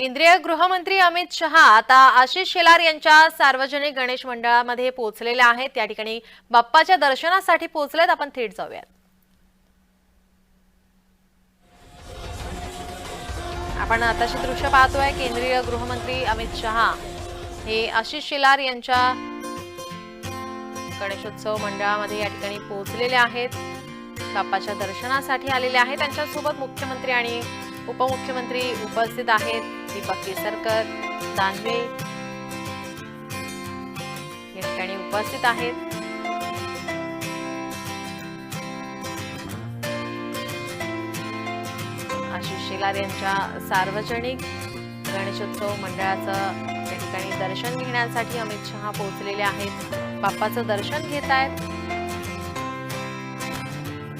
केंद्रीय गृहमंत्री अमित शहा आता आशिष शेलार यांच्या सार्वजनिक गणेश मंडळामध्ये पोहोचलेले आहेत. त्या ठिकाणी बाप्पाच्या दर्शनासाठी पोहोचलेत. आपण थेट जाऊयात. आपण आताची दृश्य पाहतोय. केंद्रीय गृहमंत्री अमित शहा हे आशिष शेलार यांच्या गणेशोत्सव मंडळामध्ये या ठिकाणी पोहोचलेले आहेत. बाप्पाच्या दर्शनासाठी आलेले आहेत. त्यांच्यासोबत मुख्यमंत्री आणि उपमुख्यमंत्री उपस्थित आहेत दीपक केसरकर दानवे. या ठिकाणी उपस्थित आहेत. आशिष शेलार यांच्या सार्वजनिक गणेशोत्सव मंडळाचं या ठिकाणी दर्शन घेण्यासाठी अमित शहा पोहोचलेले आहेत. बाप्पाचं दर्शन घेत आहेत.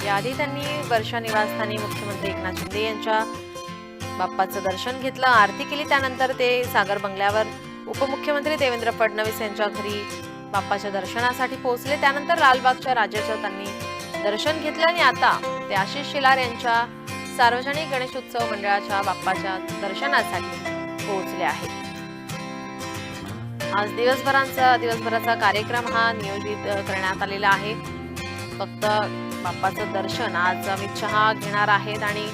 याआधी त्यांनी वर्षा निवासस्थानी मुख्यमंत्री एकनाथ शिंदे यांच्या बाप्पाचं दर्शन घेतलं आरती केली त्यानंतर ते सागर बंगल्यावर उपमुख्यमंत्री देवेंद्र फडणवीस यांच्या घरी बाप्पाच्या दर्शनासाठी पोहोचले. त्यानंतर लालबागच्या राजाचं त्यांनी दर्शन घेतलं आणि आता ते आशिष शिलार यांच्या सार्वजनिक गणेशोत्सव मंडळाच्या बाप्पाच्या दर्शनासाठी पोहोचले आहेत आज दिवसभरांचा दिवसभराचा कार्यक्रम हा नियोजित करण्यात आलेला आहे. फक्त बाप्पाचं दर्शन आज अमित शहा घेणार आहेत आणि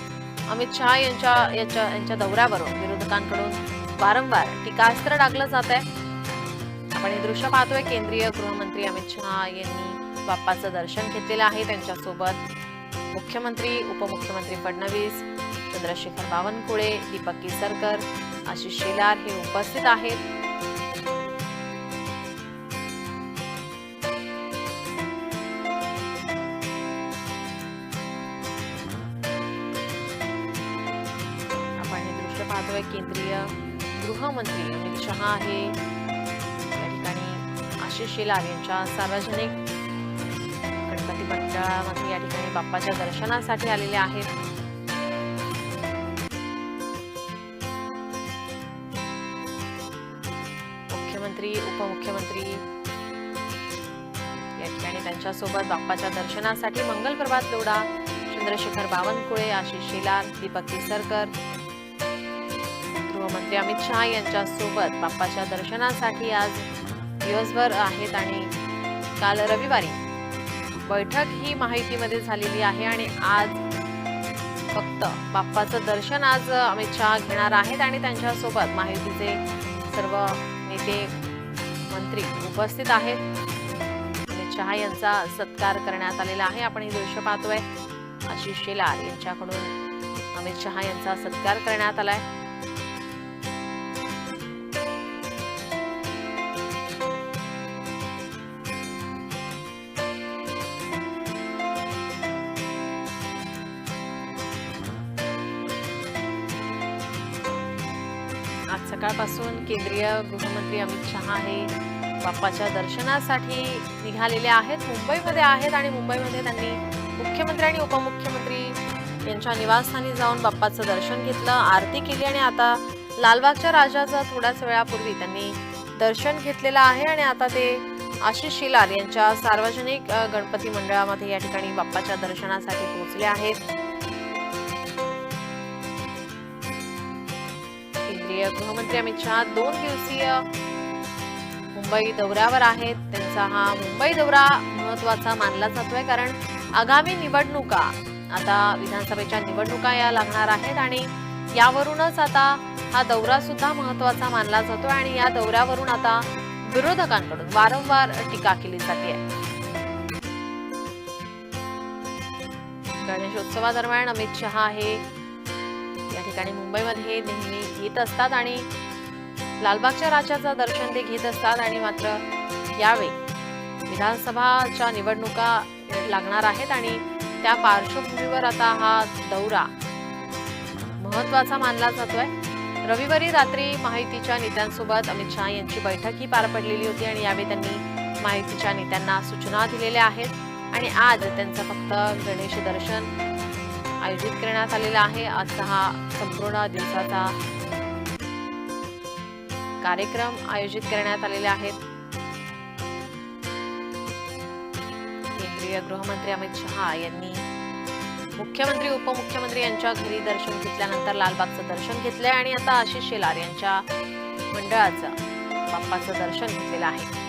अमित शहा यांच्या याच्या यांच्या दौऱ्यावरून विरोधकांकडून वारंवार टीकास्त्र टाकलं जात आहे. आपण हे दृश्य पाहतोय. केंद्रीय गृहमंत्री अमित शहा यांनी बाप्पाचं दर्शन घेतलेलं आहे. त्यांच्यासोबत मुख्यमंत्री उपमुख्यमंत्री फडणवीस चंद्रशेखर बावनकुळे दीपक केसरकर आशिष शेलार हे उपस्थित आहेत. पाहतोय केंद्रीय गृहमंत्री अमित शहा हे या ठिकाणी आशिष शेलार यांच्या सार्वजनिक गणपती मंडळामध्ये या ठिकाणी बाप्पाच्या दर्शनासाठी आलेले आहेत. मुख्यमंत्री उपमुख्यमंत्री या ठिकाणी त्यांच्यासोबत बाप्पाच्या दर्शनासाठी मंगल प्रभात लोडा चंद्रशेखर बावनकुळे आशिष शेलार दीपक केसरकर गृहमंत्री अमित शहा यांच्यासोबत बाप्पाच्या दर्शनासाठी आज दिवसभर आहेत आणि काल रविवारी बैठक ही माहितीमध्ये झालेली आहे आणि आज फक्त बाप्पाचं दर्शन आज अमित शहा घेणार आहेत आणि त्यांच्यासोबत माहितीचे सर्व नेते मंत्री उपस्थित आहेत. अमित शहा यांचा सत्कार करण्यात आलेला आहे. आपण हे दृश्य पाहतोय. आशिष शेलार यांच्याकडून अमित शहा यांचा सत्कार करण्यात आलाय. आज सकाळपासून केंद्रीय गृहमंत्री अमित शहा हे बाप्पाच्या दर्शनासाठी निघालेले आहेत. मुंबईमध्ये आहेत आणि मुंबईमध्ये त्यांनी मुख्यमंत्री आणि उपमुख्यमंत्री यांच्या निवासस्थानी जाऊन बाप्पाचं दर्शन घेतलं आरती केली आणि आता लालबागच्या राजाचं थोड्याच वेळापूर्वी त्यांनी दर्शन घेतलेलं आहे आणि आता ते आशिष शिलार यांच्या सार्वजनिक गणपती मंडळामध्ये या ठिकाणी बाप्पाच्या दर्शनासाठी पोहोचले आहेत. केंद्रीय गृहमंत्री अमित शहा दोन दिवसीय मुंबई दौऱ्यावर आहेत. त्यांचा हा मुंबई दौरा महत्त्वाचा मानला जातोय कारण आगामी निवडणुका आता विधानसभेच्या निवडणुका या लागणार आहेत आणि यावरूनच आता हा दौरा सुद्धा महत्त्वाचा मानला जातोय आणि या दौऱ्यावरून आता विरोधकांकडून वारंवार टीका केली जाते. गणेशोत्सवादरम्यान अमित शहा हे ठिकाणी मुंबईमध्ये नेहमी घेत असतात आणि लालबागच्या राजाचं दर्शन ते घेत असतात आणि मात्र यावेळी विधानसभाच्या निवडणुका लागणार आहेत आणि त्या पार्श्वभूमीवर आता हा दौरा महत्त्वाचा मानला जातोय. रविवारी रात्री माहितीच्या नेत्यांसोबत अमित शहा यांची बैठक ही पार पडलेली होती आणि यावेळी त्यांनी माहितीच्या नेत्यांना सूचना दिलेल्या आहेत. आणि आज त्यांचं फक्त गणेश दर्शन आयोजित करण्यात आलेला आहे. आजचा हा संपूर्ण दिवसाचा कार्यक्रम आयोजित करण्यात आलेले आहेत केंद्रीय गृहमंत्री अमित शहा यांनी मुख्यमंत्री उपमुख्यमंत्री यांच्या घरी दर्शन घेतल्यानंतर लालबागचं दर्शन घेतलंय आणि आता आशिष शेलार यांच्या मंडळाचं बाप्पाचं दर्शन घेतलेलं आहे.